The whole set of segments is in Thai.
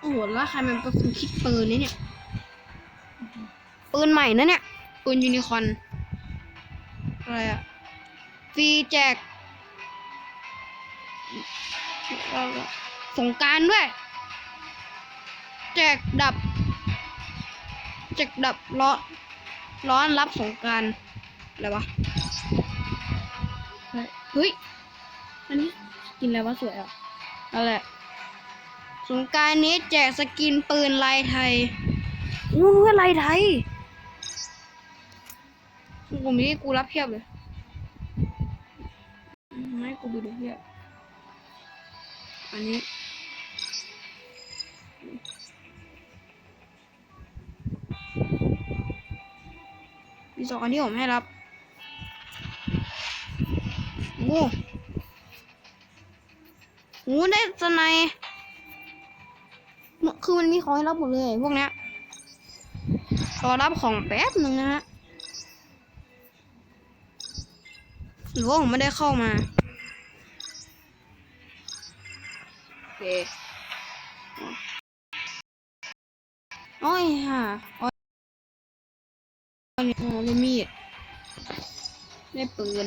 โอ้โหแล้วใครมันเป็นคนคิดปืนนี่เนี่ย ปืนใหม่นะเนี่ย ปืนยูนิคอนอะไรอะฟรีแจกสงการด้วย แจกดับ แจกดับร้อนร้อนรับสงการอะไรวะ เฮ้ย อันนี้กินอะไรวะสวยอะนั่นแหละ สงกรารนี้แจกสกินปืนลายไทยอู้เพื่อนลายไทยกลุ่มนี้กูรับเพียบเลย ไม่กูไปดูเพียบ อันนี้มีสองอันที่ผมให้รับโอ้โหได้สไนย คือมันมีของให้รับหมดเลยพวกเนี้ยรอรับของแป๊บหนึ่งนะฮะหรือว่าผมไม่ได้เข้ามาโอเคโอ้ยฮะโอ้ยอันนี้อ้ได้มีดได้ปืน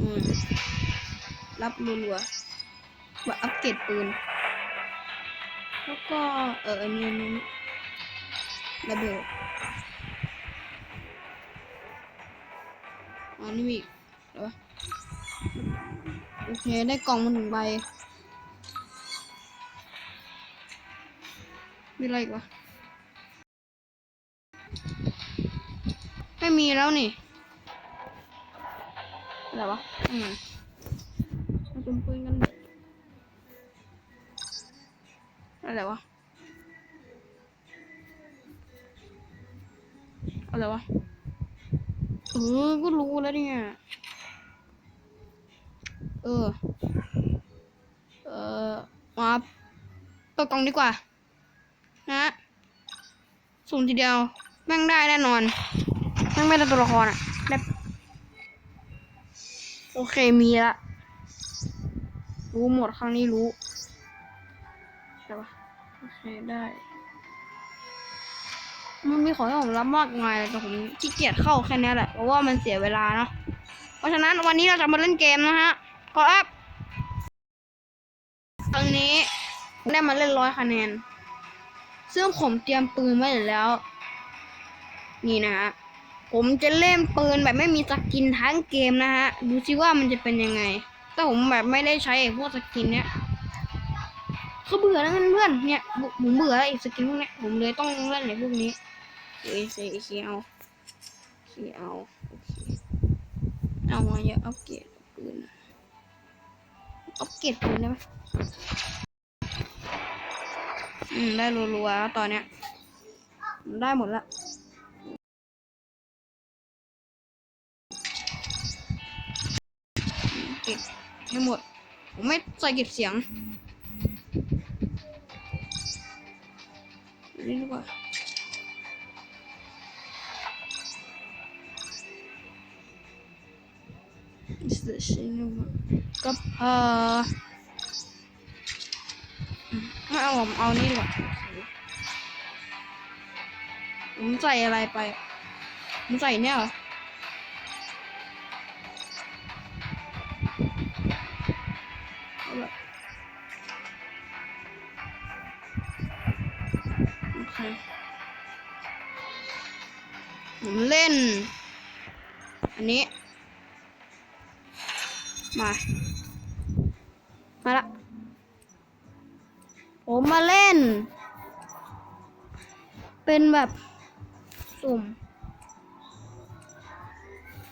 อืมรับรัวๆว่าอัปเกรดปืน แล้วก็เอออันนี้อันนี้ระเบิดอันนี้มีเหรอโอเค ได้กล่องมาหนึ่งใบ มีอะไรอีกวะไม่มีแล้วนี่ อะไรวะอืมมาจุ่มปืนกันเถอ อะไรวะ อะไรวะ เออ ก็รู้แล้วเนี่ย เออ เออ มาเปิดกล่องดีกว่า นะสุ่มทีเดียว แม่งได้แน่นอน แม่งไม่ได้ตัวละครอะได้โอเคมีละ รู้หมดครั้งนี้รู้ แต่ว่าโอเคได้ มันมีของให้ผมรับมากมายแต่ผมขี้เกียจเข้าแค่นี้แหละ เพราะว่ามันเสียเวลาเนาะ เพราะฉะนั้นวันนี้เราจะมาเล่นเกมนะฮะ ขออัพครั้งนี้ได้มาเล่นร้อยคะแนน ซึ่งผมเตรียมปืนไว้อยู่แล้ว นี่นะฮะ ผมจะเล่นปืนแบบไม่มีสกินทั้งเกมนะฮะ ดูซิว่ามันจะเป็นยังไง แต่ผมแบบไม่ได้ใช้พวกสกินเนี้ย เขาเบื่อแล้วเพื่อนๆเนี่ยผมเบื่อไอ้สกินพวกเนี้ยผมเลยต้องเล่นไอ้พวกนี้เอเซเอเคเอาเคเอาโอเคเอามาอย่าอัปเกรดปืนอัปเกรดปืนได้ไหมอืมได้รัวๆแล้วตอนเนี้ย ได้หมดละเก็บให้หมด ผมไม่ใส่เก็บเสียง นี่ว่า işte şeyini kap เอ่อไม่เอาผมเอานี่ดีกว่าผมใส่อะไรไปผมใส่เนี่ยเหรอ ผมเล่น อันนี้ มา มาละ ผมมาเล่น เป็นแบบสุ่ม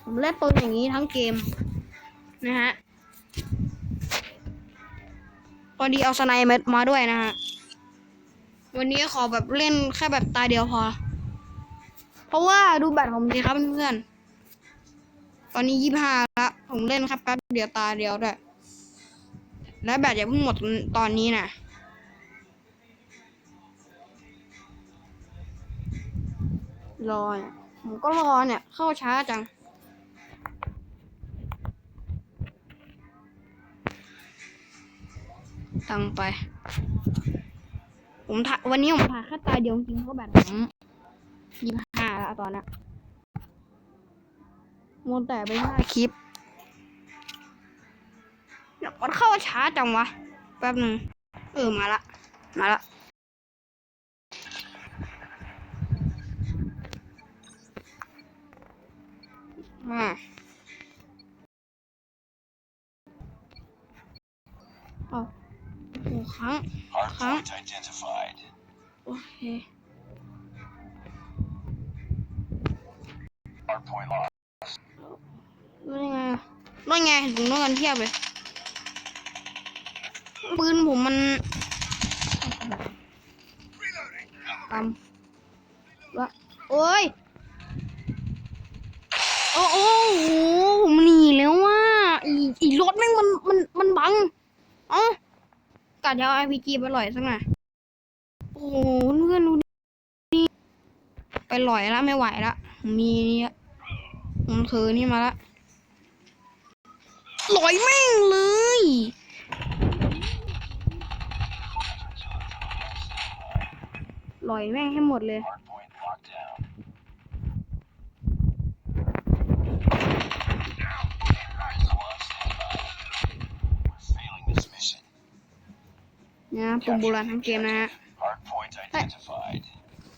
ผมเล่นปืนอย่างนี้ทั้งเกม นะฮะพอดีเอาสไนเมมาด้วยนะฮะ วันนี้ขอแบบเล่นแค่แบบตาเดียวพอ เพราะว่าดูแบตผมดีครับเพื่อนๆตอนนี้ยี่ห้าละผมเล่นแค่แป๊บเดียวตาเดียวด้วยและแบตอย่าเพิ่งหมดตอนนี้นะรอเนี่ยผมก็รอเนี่ย เข้าช้าจัง ตังไป ผมถ่ายวันนี้ผมถ่ายแค่ตาเดียวจริงเพราะแบบผม ยี่ห้าแล้วตอนเนี้ยมัวแต่ไปถ่ายคลิปเดี๋ยวมันเข้าช้าจังวะ แป๊บหนึ่งเออมาละ มาละมาเอาโอ้ครั้ง Hardpoint identified. โอเค รู้ได้ไงอะรู้ไงถึงต้องกันเทียบเลยปืนผมมันตำละโอ้ย โอ้โอ้โหผมหนีแล้วว่าอีอีรถแม่งมันมันมันบังเอ๋อกะจะเอาไอพีจีไปลอยสักหน่อยโอ้โหเพื่อนดูดิไปลอยแล้วไม่ไหวละมีเนี่ย มันคือนี่มาละลอยแม่งเลย ลอยแม่งให้หมดเลย Hardpoint locked down. Squad standby. We're failing this mission. นะปุ่มโบราณทั้งเกมนะฮะ Hardpoint identified.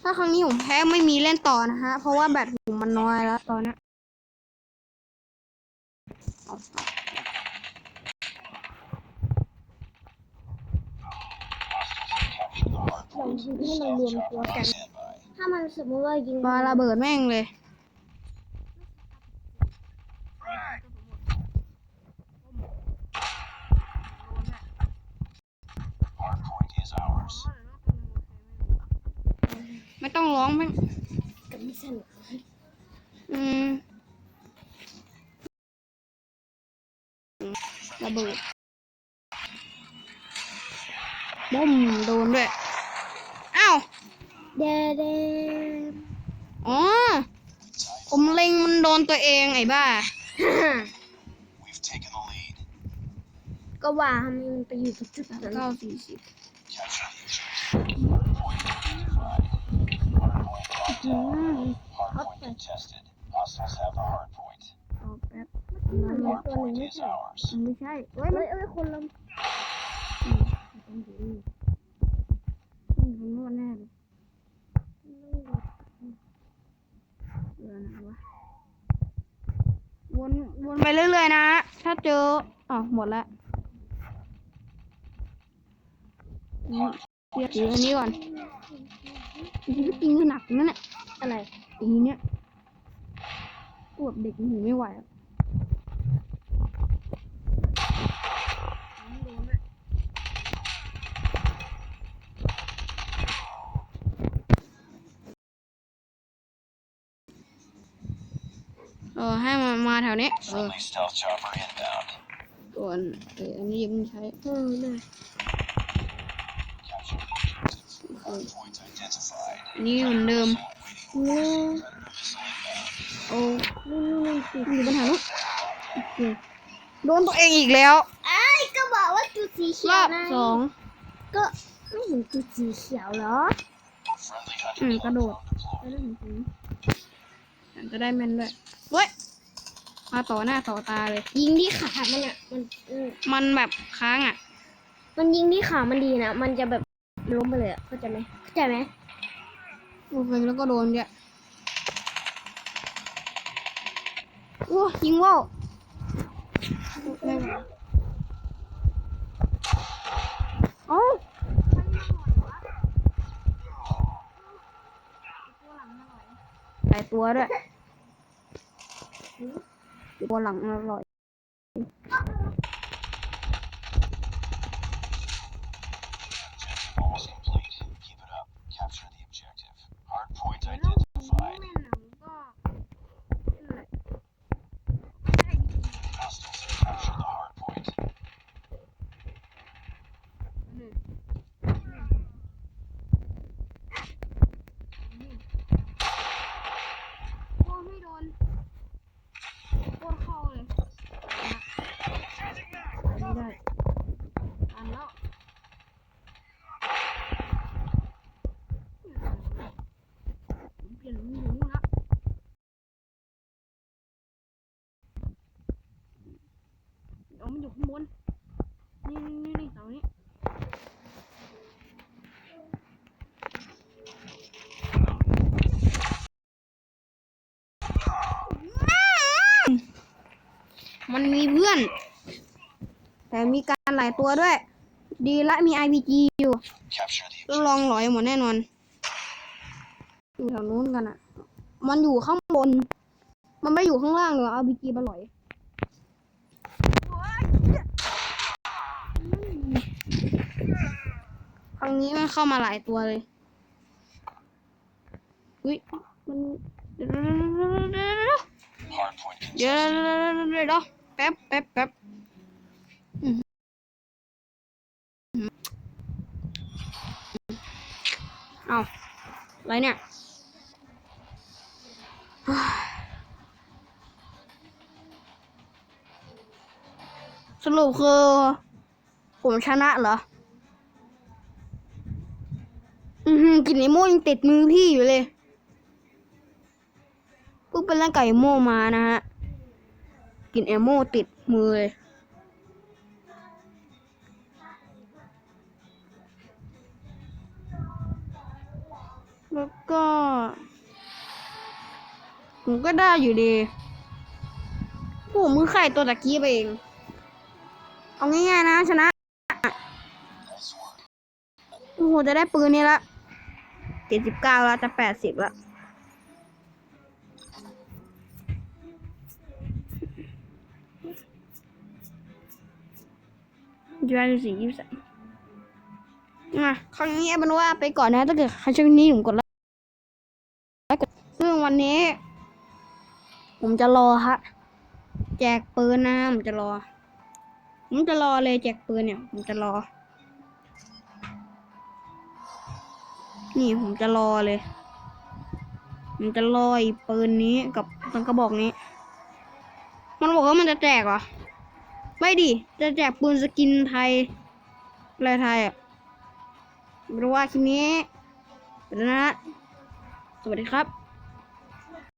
ถ้าครั้งนี้ผมแพ้ไม่มีเล่นต่อนะฮะ เพราะว่าแบตผมมันน้อยแล้วตอนเนี้ ยเอาไป Hostiles have captured the hardpoint. ให้มันรวมตัวกัน Standby. ถ้ามันสมมติว่ายิงปาระเบิดแม่งเลย Hardpoint is ours. ไม่ต้องร้องแม่ง กับไม่สนุกอืม เบิดบุ้มโดนด้วย อ้าวเดเดอ๋อ ผมเล็งมันโดนตัวเองไอ้บ้า We've taken the lead. ก็ว่าทำไมมันไปอยู่ตรงจุดนั้นเก้าสี่สิบ Capture the objective. Hardpoint identified. Hardpoint locked down. Hardpoint contested. Hostiles have the hardpoint. เอาแป๊บ มันมีตัวหนึ่ง Hardpoint ไม่ is ใช่ ours. มันไม่ใช่เฮ้ยเอ้มันยเอ้ยคนละต้องดูต้องดูนวดแน่เลยเรือไหนวะวนวนไปเรื่อยๆนะ ถ้าเจออ๋อหมดแล้วอืมเรียกถืออันนี้ก่อนจริงๆก็จริงคือหนักนั่นแหละอะไรตีเนี้ยปวดเด็กหูไม่ไหวอะ เออให้มามาแถวนี้เออ Friendly stealth chopper inbound. ส่วนเอออันนี้ยังไม่ใช้เออน่ะ Capture the objective. Hardpoint identified. อันนี้เหมือนเดิมนี่โอ้นี่นี่สิมีปัญหาลูกโอเคโดนตัวเองอีกแล้วไอ้ยก็บอกว่าจุดสีเขีรยอวบนะสองก็ไม่เห็นจุดสีเขียวเหรอ Friendly อื hunter มกระโดด drone จะ deployed. ได้เห็นผลฉันจะได้แม่นด้วยเว้ยมาต่อหน้าต่อตาเลย ยิงที่ขามันอะมันอืมมันแบบค้างอะ มันยิงที่ขามันดีนะ มันจะแบบล้มไปเลยอะเข้าใจไหมเข้าใจไหมโอ้ยแล้วก็โดนด้วยโอ้ยิงว่าวเอ้าหลายตัวด้วย ตัวหลังอร่อย Objective almost complete. Keep it up. Capture the objective. Hardpoint identified. Hostiles have captured the hardpoint. โคตรไม่โดนโคตรเข้าเลย อยู่ข้างบน นี่นี่นี่เสานี้มันมีเพื่อน แต่มีการหลายตัวด้วย ดีละมี IPG อยู่ก็ลองหลอยหมดแน่นอน อยู่แถวนู้นกันอะมันอยู่ข้างบน มันไม่อยู่ข้างล่างเลยเอา RPG มาหลอย ครั้ งนี้มันเข้ามาหลายตัวเลยอุ้ยมันเดี๋ยวเดี๋ยวเดี๋ยวแป๊บแป๊บแป๊บเอาอะไรเนี่ยสรุปคือ ผมชนะเหรอ กลินไอโม่ยังติดมือพี่อยู่เลยเพิ่งไปเล่นไก่โม่มานะฮะกลินไอโม่ติดมือเลยแล้วก็ผมก็ได้อยู่ดีผมมือไข่ตัวตะกี้ไปเอง เอาง่ายๆนะชนะ โอ้โห จะได้ปืนนี้ละ เจ็ดสิบเก้าแล้วจะแปดสิบละยี่สิบสี่ยี่สิบสามอะครั้งนี้เอาเป็นว่าไปก่อนนะ ถ้าเกิดใครชอบนี้ผมกดไลค์แล้วซึ่งวันนี้ ผมจะรอฮะ แจกปืนนะ ผมจะรอ ผมจะรอเลยแจกปืนเนี่ย ผมจะรอ นี่ผมจะรอเลยผมจะรอไอ้ปืนนี้กับตังกระบอกนี้ มันบอกว่ามันจะแจกเหรอ ไม่ดิ จะแจกปืนสกินไทยอะไรไทยอะไม่รู้ว่าคลิปนี้เป็นนะ สวัสดีครับ